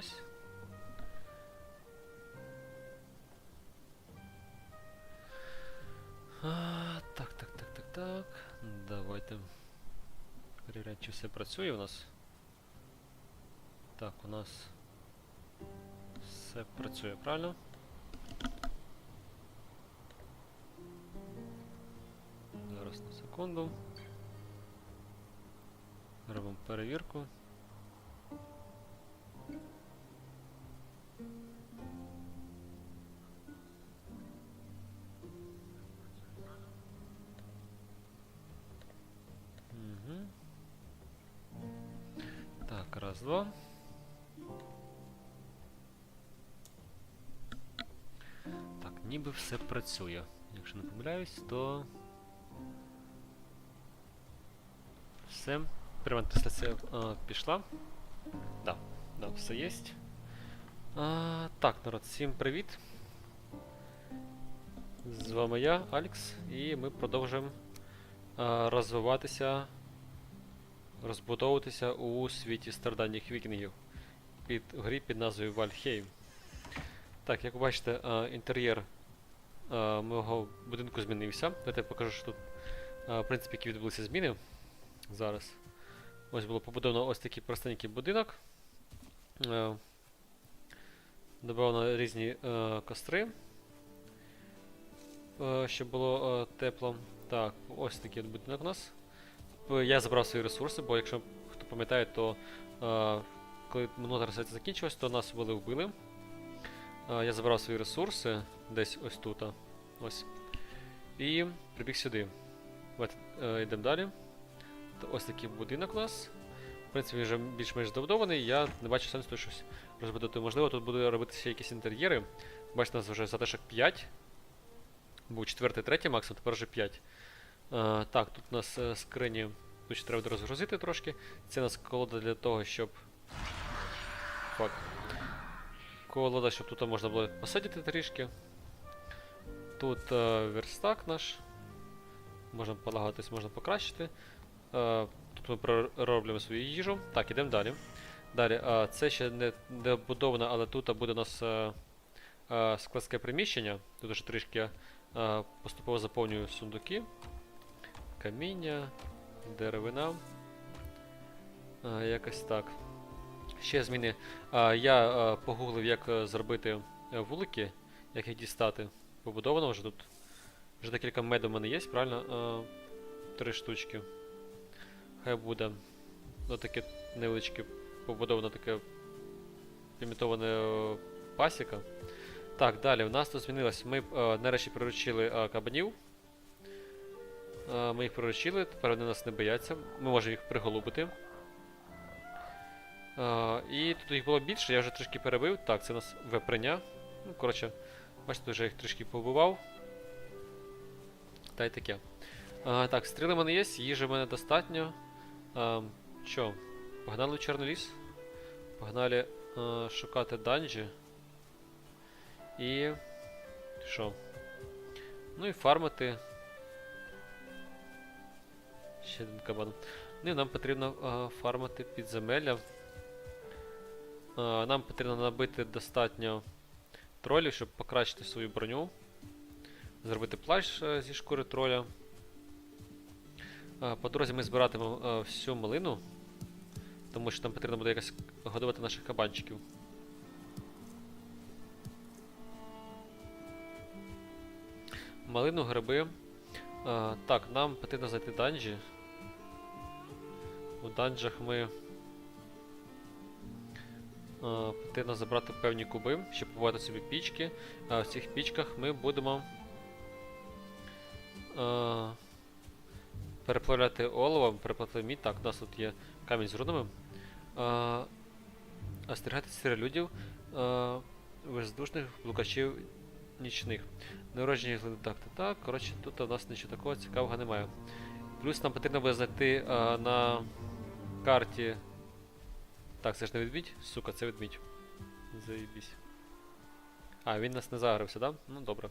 подивимось. А, так, так, так, так, так. Давайте. Перевіряти, чи все працює у нас. Так, у нас все працює, правильно? Зараз на секунду. Робимо перевірку. Раз, два. Так, ніби все працює. Якщо не помиляюсь, то. Все. Прямо трансляція а, пішла. Да, да, все є. А, так, народ, всім привіт. З вами я, Алекс, і ми продовжуємо а, розвиватися, розбудовуватися у світі страдальних вікінгів під грі під назвою Вальхейм. Так, як ви бачите, а, інтер'єр а, мого будинку змінився. Давайте я покажу, що тут, а, в принципі, які відбулися зміни зараз. Ось було побудовано ось такий простенький будинок. Е, Добавлено різні е, костри, е, щоб було е, тепло. Так, ось такий от будинок у нас. Я забрав свої ресурси, бо якщо хто пам'ятає, то е, коли минула трансляція закінчилась, то нас вбили вбили. Е, я забрав свої ресурси десь ось тут. Ось. І прибіг сюди. Давайте е, йдемо далі. Т- Ось такий будинок у нас. В принципі, він вже більш-менш здобудований. Я не бачу сенсу щось розбудувати. Можливо, тут буде робити ще якісь інтер'єри. Бачите, у нас вже затишок 5. Був 4, 3 максимум, тепер вже 5. А, так, тут у нас е, скрині. Тут ще треба розгрузити трошки. Це у нас колода для того, щоб. Фак. Колода, щоб тут можна було посадити трішки. Тут е, верстак наш. Можна полагатись, можна покращити. Е, тут ми пророблюємо свою їжу. Так, ідемо далі. Далі, е, це ще не добудовано, але тут буде у нас е, е, складське приміщення. Тут вже трішки е, поступово заповнюю сундуки. Каміння, деревина. Е, якось так. Ще зміни. Е, я е, погуглив, як е, зробити е, вулики, як їх дістати. Побудовано вже тут. Вже декілька меду в мене є, правильно? Е, три штучки. Хай буде. Ну, таке невеличке побудоване таке імітоване е, пасіка. Так, далі в нас тут змінилось. Ми е, нарешті приручили е, кабанів. Е, ми їх приручили, тепер вони нас не бояться. Ми можемо їх приголубити. Е, і тут їх було більше, я вже трішки перебив. Так, це у нас вепреня. Ну, коротше, бачите, вже їх трішки побував. Та й таке. А, так, стріли в мене є, їжі в мене достатньо. Що? Погнали в Чорний ліс. Погнали шукати данжі. І. Що? Ну і фармити. Ще один. Ну і нам потрібно а, фармити підземелля. А, нам потрібно набити достатньо тролів, щоб покращити свою броню. Зробити плащ е, зі шкури троля. Е, По дорозі ми збиратимемо е, всю малину, тому що нам потрібно буде якось годувати наших кабанчиків. Малину, гриби. Е, Так, нам потрібно знайти данжі. У данжах ми. е, Потрібно забрати певні куби, щоб побувати собі пічки. А в цих пічках ми будемо. е, переплавляти олово, переплавляти мідь. Так, у нас тут є камінь з рунами. Е, остерігати сіролюдів, е, бездушних блукачів нічних. Народжені глини так та так. Коротше, тут у нас нічого такого цікавого немає. Плюс нам потрібно буде знайти е, на карті. Так, це ж не ведмідь? Сука, це ведмідь. Заїбісь. А, він нас не загрився, да? Ну добре.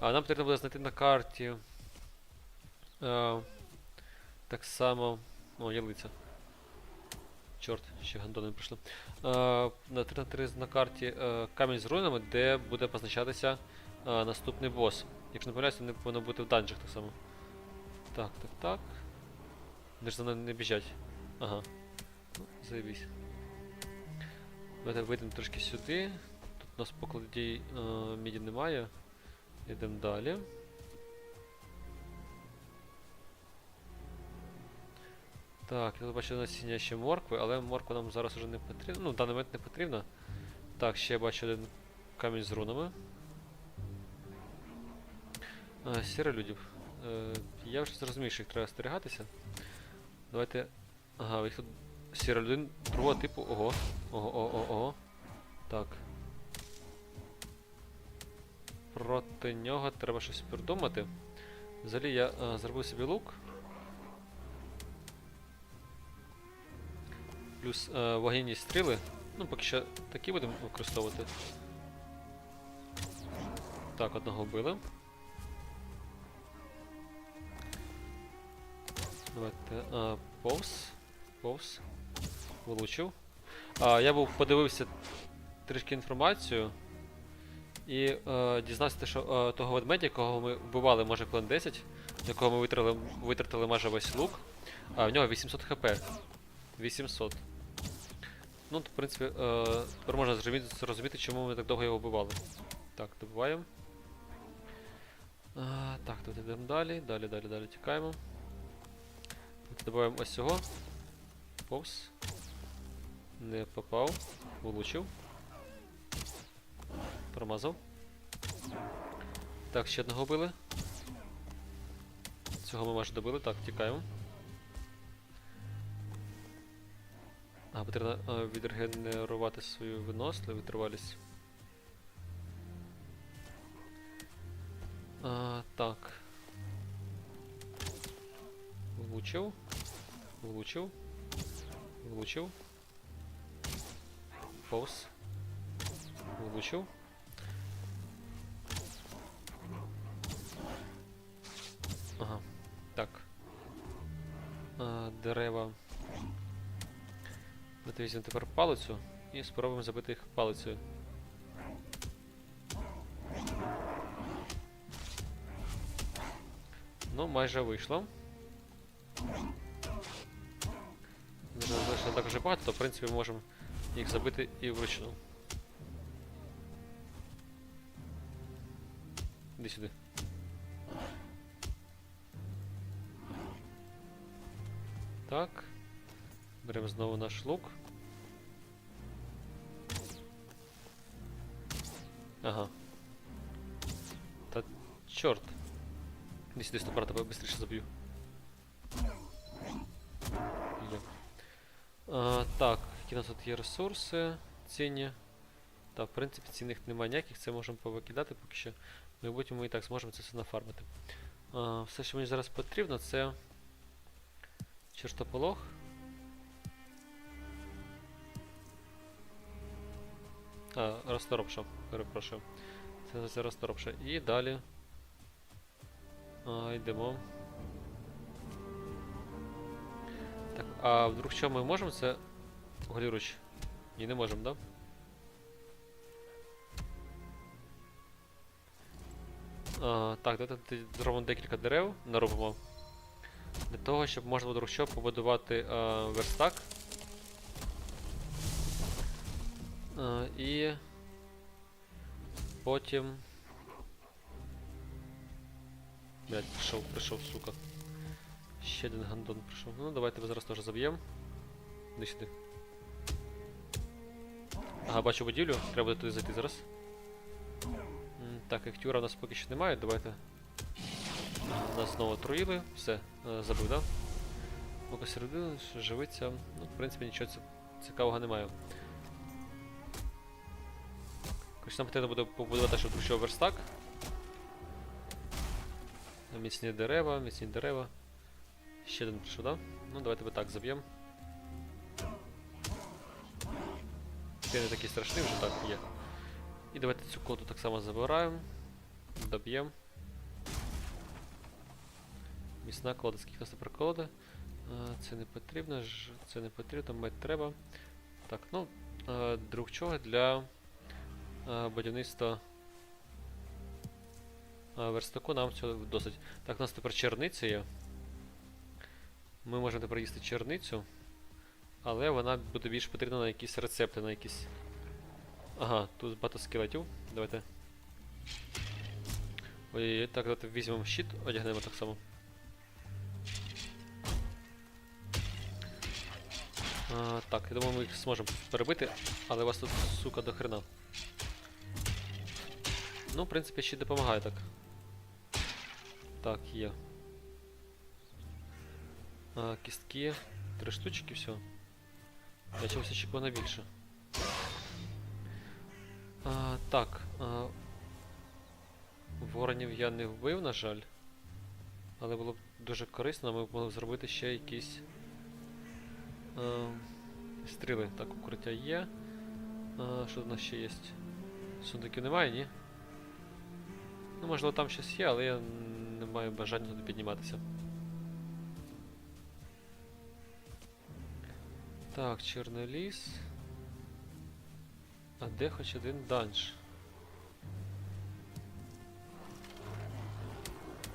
А, нам потрібно буде знайти на карті. Е, так само. О, ялиця. Чорт, ще гандони прийшли. Е, на 3 на 3 на карті е, камінь з руїнами, де буде позначатися е, наступний бос. Якщо не помиляюсь, вони повинні бути в данжах так само. Так, так, так. Вони ж за нами не біжать. Ага. Ну, заєбісь. Давайте вийдемо трошки сюди. Тут у нас покладій е, міді немає. Йдемо далі. Так, я бачу насіння ще моркви, але морква нам зараз вже не потрібна. Ну, в даний момент не потрібна. Так, ще я бачу один камінь з рунами. А, сіре людів. Е, я вже зрозумів, що їх треба остерігатися. Давайте. Ага, тут сіра людина другого типу. Ого. Ого, ого, ого. Так. Проти нього треба щось придумати. Взагалі я е, зробив собі лук. Плюс е, вогняні стріли. Ну, поки що такі будемо використовувати. Так, одного вбили. Давайте. А, повз. Повз. Вилучив. А, я був подивився трішки інформацію. І е, дізнався, що е, того ведмедя, якого ми вбивали може хвилин 10, якого ми витратили, витратили майже весь лук, а в нього 800 хп. 800. Ну, то, в принципі, е, тепер можна зрозуміти, чому ми так довго його вбивали. Так, добиваємо. А, так, тут йдемо далі, далі, далі, далі тікаємо. Тут добиваємо ось цього. Повз. Не попав. Влучив. Промазав. Так, ще одного били. Цього ми майже добили. Так, тікаємо. А, потрібно відрегенерувати свою виносливу витривалість. А, так. Влучив. Влучив. Влучив. Повз. Влучив. Ага. Так. А, дерева. Давайте візьмемо тепер палицю і спробуємо забити їх палицею. Ну, майже вийшло. Не так вже багато, то в принципі можемо їх забити і вручну. Іди сюди. Так. Беремо знову наш лук. Ага. Та чорт. Сюди стопара, тебе швидше заб'ю. Є. А, так, які у нас тут є ресурси цінні. Та, в принципі, цінних немає ніяких, це можемо повикидати поки що. В майбутньому ми і так зможемо це все нафармити. А, все, що мені зараз потрібно, це чертополох. А, розторопша, перепрошую. Це це розторопша. І далі. А, йдемо. А вдруг що ми можемо це. Голіруч? Ні, не можемо, да? А, так, давайте зробимо декілька дерев, наробимо. Для того, щоб можна вдруг що побудувати а, верстак. А, і потім. Блять, прийшов, прийшов, сука. Ще один гандон прийшов. Ну, давайте ми зараз теж заб'ємо. Іди сюди. Ага, бачу будівлю, треба буде туди зайти зараз. Так, актюра у нас поки що немає, давайте. Нас знову отруїли, все, е, забив, да? Поки середина, живиться. Ну, в принципі, нічого цікавого немає. Короче, нам потрібно буде побудувати, що верстак. Міцні дерева, міцні дерева. Ще один да? Ну, давайте би так заб'ємо. Ти не такий страшний, вже так є. І давайте цю коду так само забираємо. Доб'ємо. Міцна колода, скільки у нас тепер колода? Це не потрібно, це не потрібно, мед треба. Так, ну, друг чого для будівництва верстаку нам цього досить. Так, у нас тепер черниця є. Ми можемо тепер їсти черницю, але вона буде більш потрібна на якісь рецепти, на якісь. Ага, тут багато скелетів. Давайте. Ой, так, давайте візьмемо щит, одягнемо так само. А, так, я думаю, ми їх зможемо перебити, але у вас тут, сука, до хрена. Ну, в принципі, щит допомагає так. Так, є. А, кістки. Три штучки, все. Я чогось очікував на більше. А, так. А, воронів я не вбив, на жаль. Але було б дуже корисно, ми б могли зробити ще якісь. А, стріли. Так, укриття є. А, що в нас ще є? Сундуків немає, ні? Ну, можливо, там щось є, але я не маю бажання туди підніматися. Так, Чорний ліс. А де хоч один данж?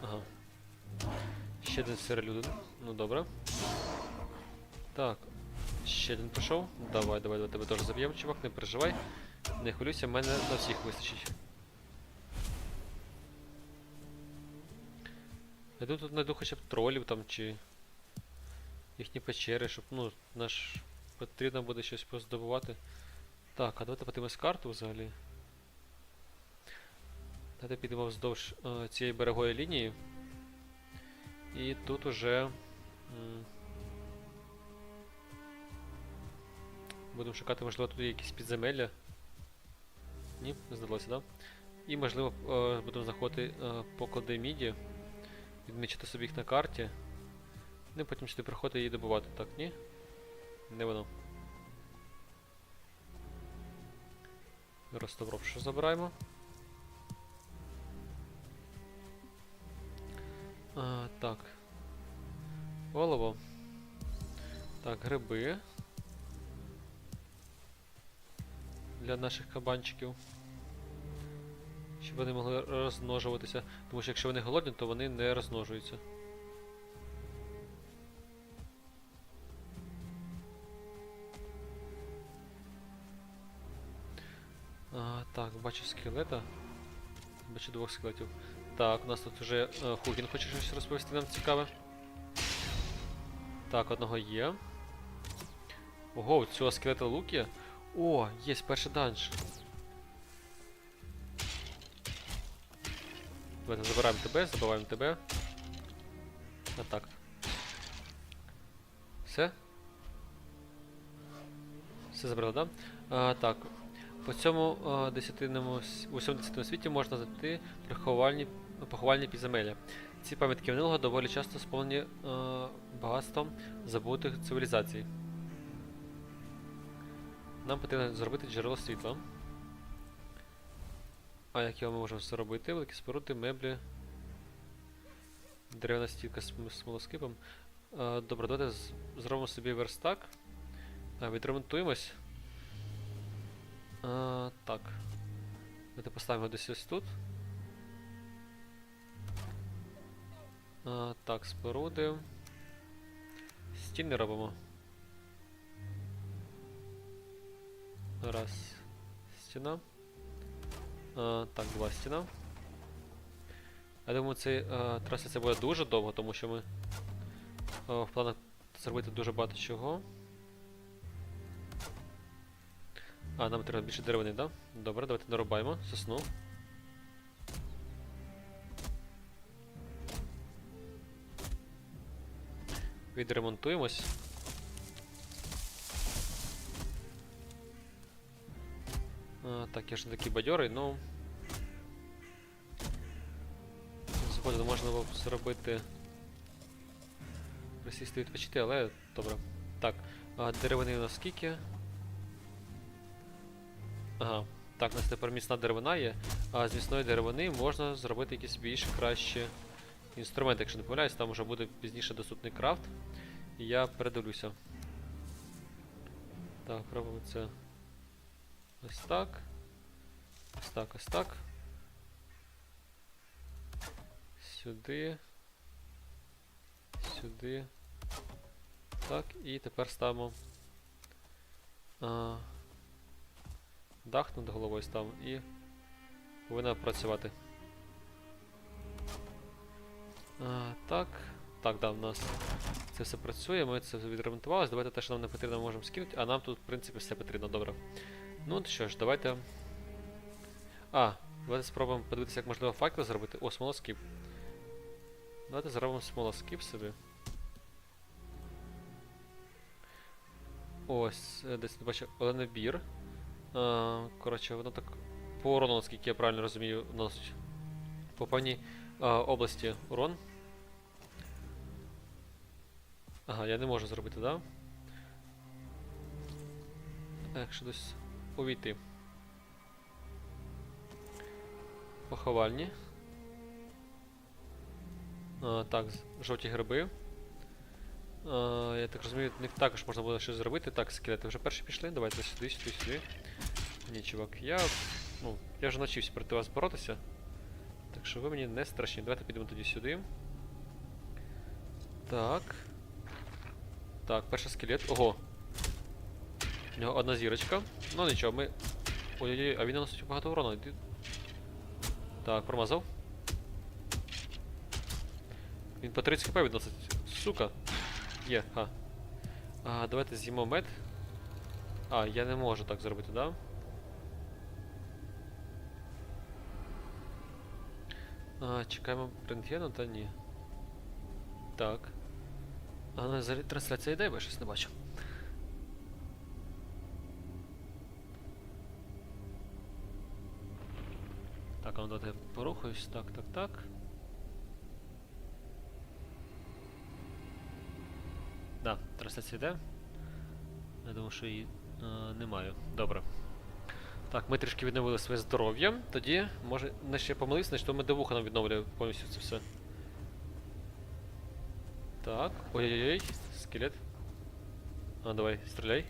Ага. Ще один сиролюдин. Ну добре. Так. Ще один пішов. Давай, давай, давай тебе теж заб'ємо, чувак, не переживай. Не хвилюйся, мене на всіх вистачить. Я тут знайду хоча б тролів там чи їхні печери, щоб, ну, наш потрібно буде щось поздобувати. Так, а давайте подивимось карту взагалі. Давайте підемо вздовж е, цієї берегової лінії. І тут уже. Будемо шукати, можливо, тут якісь підземелля. Ні, не здалося, да? І можливо е, будемо знаходити е, по Кодеміді. Відмічити собі їх на карті. Ну і потім сюди приходити її добувати. Так, ні? Не воно. Ростовров, що забираємо? А, так. Олово. Так, гриби. Для наших кабанчиків. Щоб вони могли розмножуватися. Тому що якщо вони голодні, то вони не розмножуються. Скелета. Бачу двох скелетів. Так, у нас тут вже е, Хугін хоче щось розповісти нам цікаве. Так, одного є. Ого, у цього скелета лук. О, є перший данж. Давайте забираємо тебе, забиваємо тебе. А так. Все? Все забрали, да? А, так. По цьому а, десятинному, у всьому десятинному світі можна знайти приховальні, поховальні підземелля. Ці пам'ятки минулого доволі часто сповнені а, багатством забутих цивілізацій. Нам потрібно зробити джерело світла. А як його ми можемо зробити? Великі споруди, меблі. Дерев'яна стійка з смолоскипом. А, добре, давайте зробимо собі верстак. А, відремонтуємось. А, так. Давайте поставимо десь ось тут. А, так, споруди. Стіни робимо. Раз. Стіна. А, так, два стіна. Я думаю, цей е, траса це буде дуже довго, тому що ми е, в планах зробити дуже багато чого. А, нам треба більше деревини, так? Да? Добре, давайте нарубаємо сосну. Відремонтуємось. А, так, я ж не такий бадьорий, ну. Згодом можна було зробити. Присісти відпочити, але добре. Так, а деревини у нас скільки? Ага. Так, у нас тепер міцна деревина є, а з міцної деревини можна зробити якісь більш кращі інструменти, якщо не помиляюсь, там вже буде пізніше доступний крафт. і я передивлюся. Так, пробуємо це. Ось так. Ось так, ось так. Сюди. Сюди. Так, і тепер ставимо. А, дах над головою ставимо і повинна працювати. А, так. Так, да, в нас це все працює, ми це відремонтувалися. Давайте те, що нам не потрібно, можемо скинути, а нам тут, в принципі, все потрібно, добре. Ну що ж, давайте. А, давайте спробуємо подивитися, як можливо факел зробити. О, смолоскип. Давайте зробимо смолоскип собі. Ось, е, десь бачу, оленебір. А, коротше, воно так по урону, наскільки я правильно розумію, носить. По певній а, області урон. Ага, я не можу зробити, да? А Якщо десь увійти. Поховальні. А, так, жовті гриби. А, я так розумію, в них також можна буде щось зробити. Так, скелети вже перші пішли. Давайте сюди, сюди, сюди. Ні, чувак, я. Ну, я вже навчився проти вас боротися. Так що ви мені не страшні. Давайте підемо тоді сюди. Так. Так, перший скелет. Ого. У нього одна зірочка. Ну нічого, ми. Ой-ой-ой, а він наносить багато урону. Іди. Так, промазав. Він по 30 хп відносить. Сука. Є, ха. А, давайте з'їмо мед. А, я не можу так зробити, да? А, чекаємо рентгену, та ні. Так. А ну, взагалі трансляція йде, бо я щось не бачу. Так, а ну давайте я порухаюсь. Так, так, так. Да, трансляція йде. Я думаю, що її е, немає. Добре. Так, ми трішки відновили своє здоров'я. Тоді, може, не ще помилився, значить то медовуха нам відновлює повністю це все. Так, ой-ой-ой, скелет. А, давай, стріляй.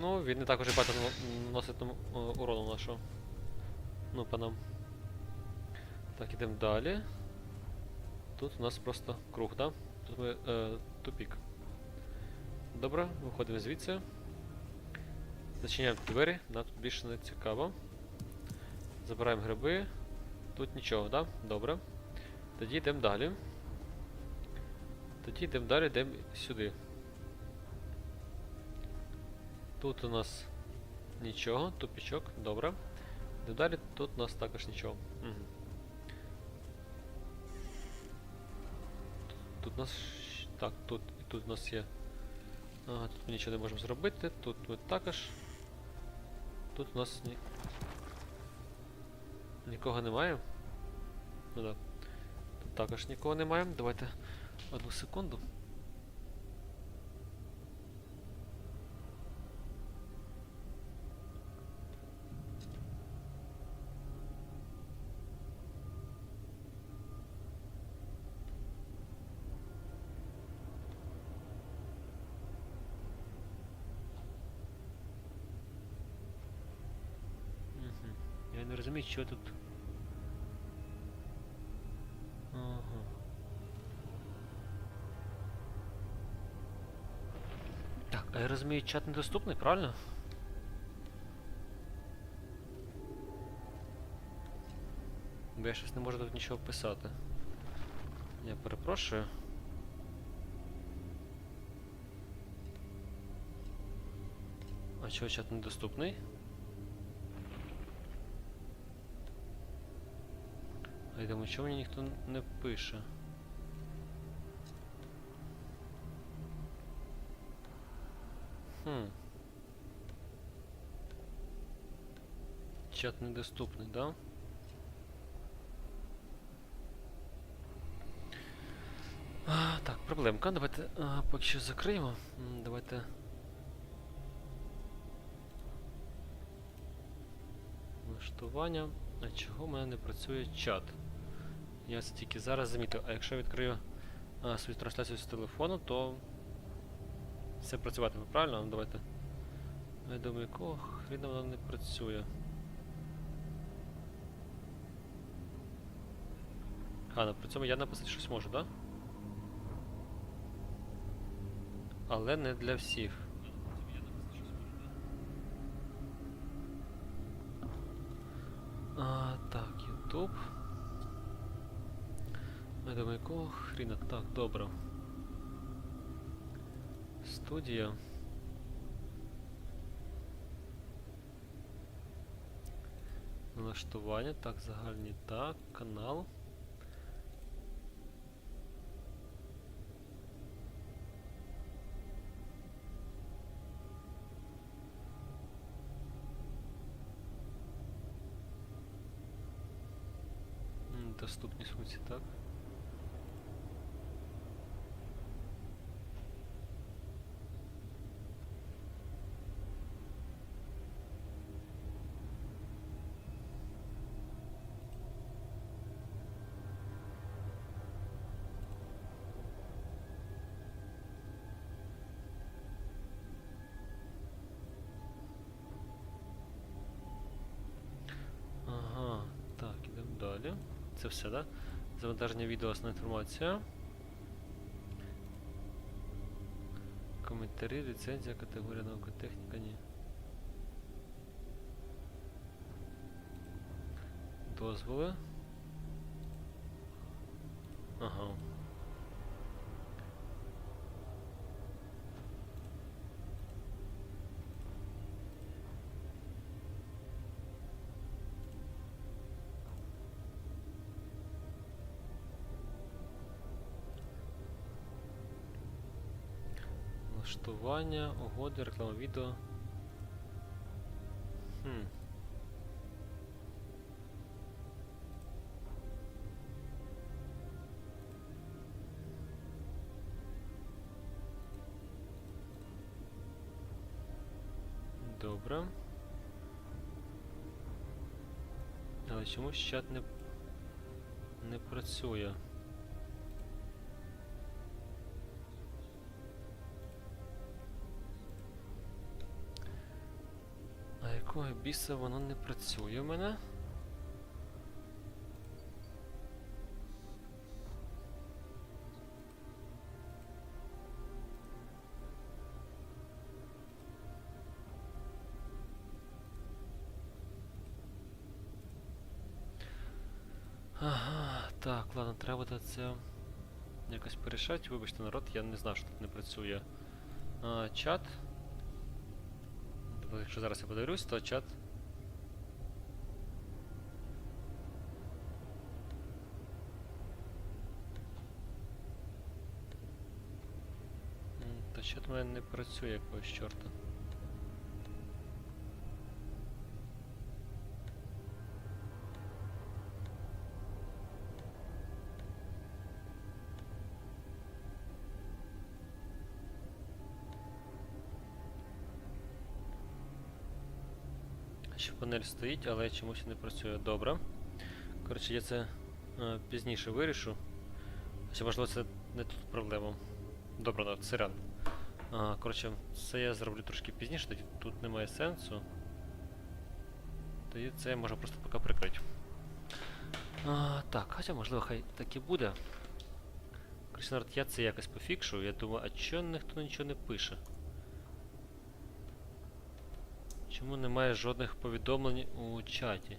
Ну, він не так уже багато нано- наносить нам е, урону нашого. Ну, по нам. Так, ідемо далі. Тут у нас просто круг, да? Тут ми е, тупік. Добре, виходимо звідси. Зачиняємо двері, нам тут більше не цікаво. Забираємо гриби. Тут нічого, да? Добре. Тоді йдемо далі. Тоді йдемо далі, йдемо сюди. Тут у нас нічого, тупічок, добре. Йдемо далі, тут у нас також нічого. Угу. Тут у нас. Так, тут і тут у нас є. Ага, тут ми нічого не можемо зробити, тут ми також. Тут у нас ні... нікого немає. Ну так. Тут також нікого немає. Давайте одну секунду. Мгм. Я не розумію, що тут. Ага. Так, а я розумію, чат недоступний, правильно? Бо я щось не можу тут нічого писати. Я перепрошую. А чого чат недоступний? А я думаю, чому мені ніхто не пише? Хм. Чат недоступний, да? А, так, проблемка. Давайте а, поки що закриємо. Давайте. Влаштування. А чого в мене не працює чат? Я це тільки зараз замітив. А якщо відкрию а, свою трансляцію з телефону, то все працюватиме, правильно? Ну, давайте. Я думаю, якого хріна воно не працює. А, ну при цьому я написати щось можу, так? Да? Але не для всіх. А, так, YouTube. Я думаю, якого хріна? Так, добре. Студія. Налаштування, так, загальні, так, канал. М, Доступність функцій, так. Ага, так, ідемо далі. Це все, да? Завантаження відео, основна інформація. Коментарі, ліцензія, категорія наука, техніка, ні. Дозволи. Ага. Налаштування, угоди, реклама відео. Хм. Добре. Але чомусь чат не, не працює. Якого біса воно не працює в мене? Ага, так, ладно, треба буде це якось порішати. Вибачте, народ, я не знав, що тут не працює а, чат. Якщо зараз я подивлюсь, то чат. Та чат у мене не працює якогось чорта. Ще панель стоїть, але чомусь не працює добре. Коротше, я це е, пізніше вирішу. Чи можливо це не тут проблема. Добре, ну, сирян. А, коротше, це я зроблю трошки пізніше, тоді тут немає сенсу. Тоді це я можу просто поки прикрити. А, так, хоча можливо хай так і буде. Коротше, народ, я це якось пофікшу. Я думаю, а чого ніхто нічого не пише? Чому немає жодних повідомлень у чаті?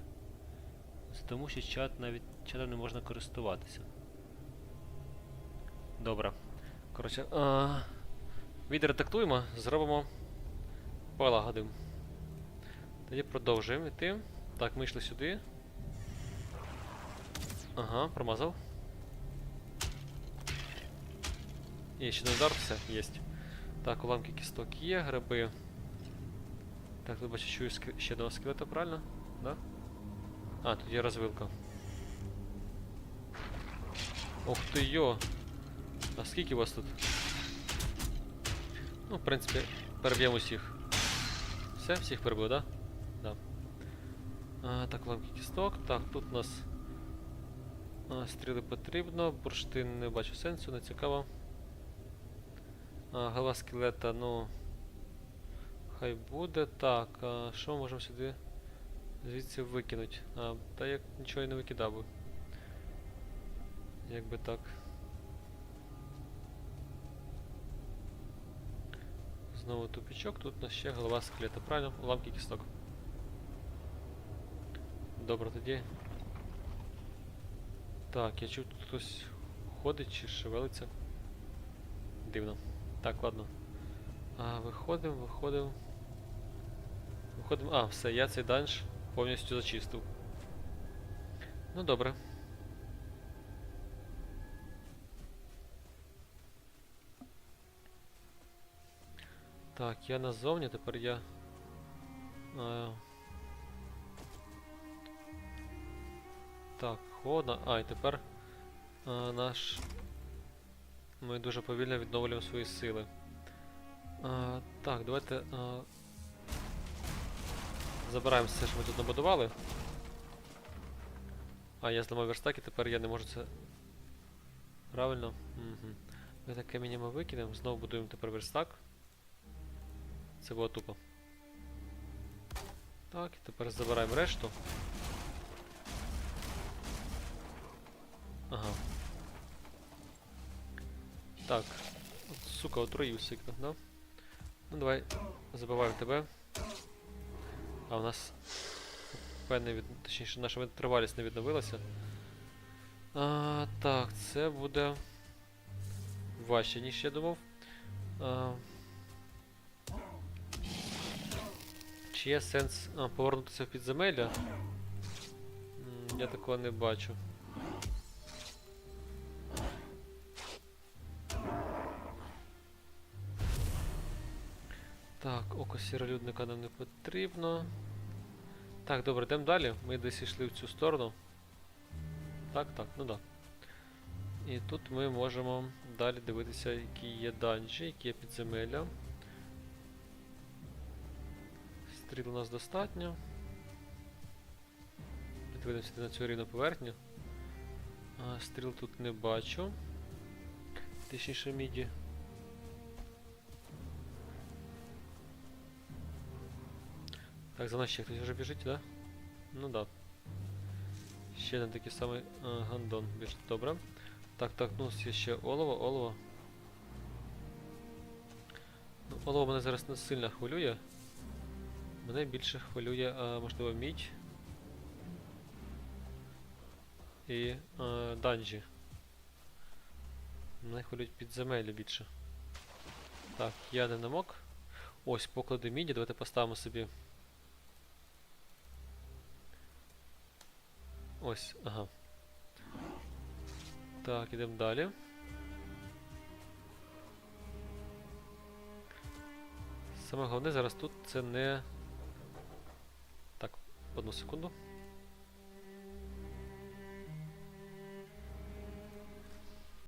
Це тому що чат навіть чатом не можна користуватися. Добре. Коротше, а, відредактуємо, зробимо полагодимо. Тоді продовжуємо йти. Так, ми йшли сюди. Ага, промазав. І ще не удар, все, єсть. Так, уламки кісток є, гриби. Так, тут бачу, чую ще одного скелета, правильно? Да? А, тут є розвилка. Ох ти йо! А скільки вас тут? Ну, в принципі, переб'ємо усіх. Все, всіх перебив, да? Да. А, так, ламки кісток. Так, тут у нас. А, стріли потрібно, бурштин не бачу сенсу, не цікаво. А, голова скелета, ну. Хай буде. Так, а що можемо сюди звідси викинути? А, та як нічого і не викидав би. Якби так. Знову тупічок, тут у нас ще голова скелета, правильно? Уламки кісток. Добре, тоді. Так, я чув, тут хтось ходить чи шевелиться. Дивно. Так, ладно. А, виходимо, виходимо. Виходимо. А, все, я цей данж повністю зачистив. Ну добре. Так, я назовні, тепер я. А, так, холодно. А, і тепер а, наш. Ми дуже повільно відновлюємо свої сили. А, так, давайте. А, забираємо все, що ми тут набудували. А, я зламав верстак і тепер я не можу це. Правильно? Угу. Ми так каміння ми викинемо, знову будуємо тепер верстак. Це було тупо. Так, і тепер забираємо решту. Ага. Так. Сука, отруївся, да? Ну давай забиваємо тебе. А у нас певне від... точніше наша тривалість не відновилася. А, так, це буде важче, ніж я думав. А, чи є сенс а, повернутися в підземелля? Я такого не бачу. Око сіролюдника нам не потрібно. Так, добре, йдемо далі. Ми десь йшли в цю сторону. Так, так, ну да. І тут ми можемо далі дивитися, які є данжі, які є підземелля. Стріл у нас достатньо. Підведемося на цю рівну поверхню. А, стріл тут не бачу. Точніше міді. Так, за нас ще хтось вже біжить, да? Ну да. Ще один такий самий а, гандон біжить, добре. Так, так, ну є ще олово, олово. Ну, олово мене зараз не сильно хвилює. Мене більше хвилює, а, можливо, мідь. І а, данжі. Мене хвилюють підземелля більше. Так, я не намок. Ось поклади міді, давайте поставимо собі. Ось, ага. Так, ідемо далі. Саме головне зараз тут це не. Так, одну секунду.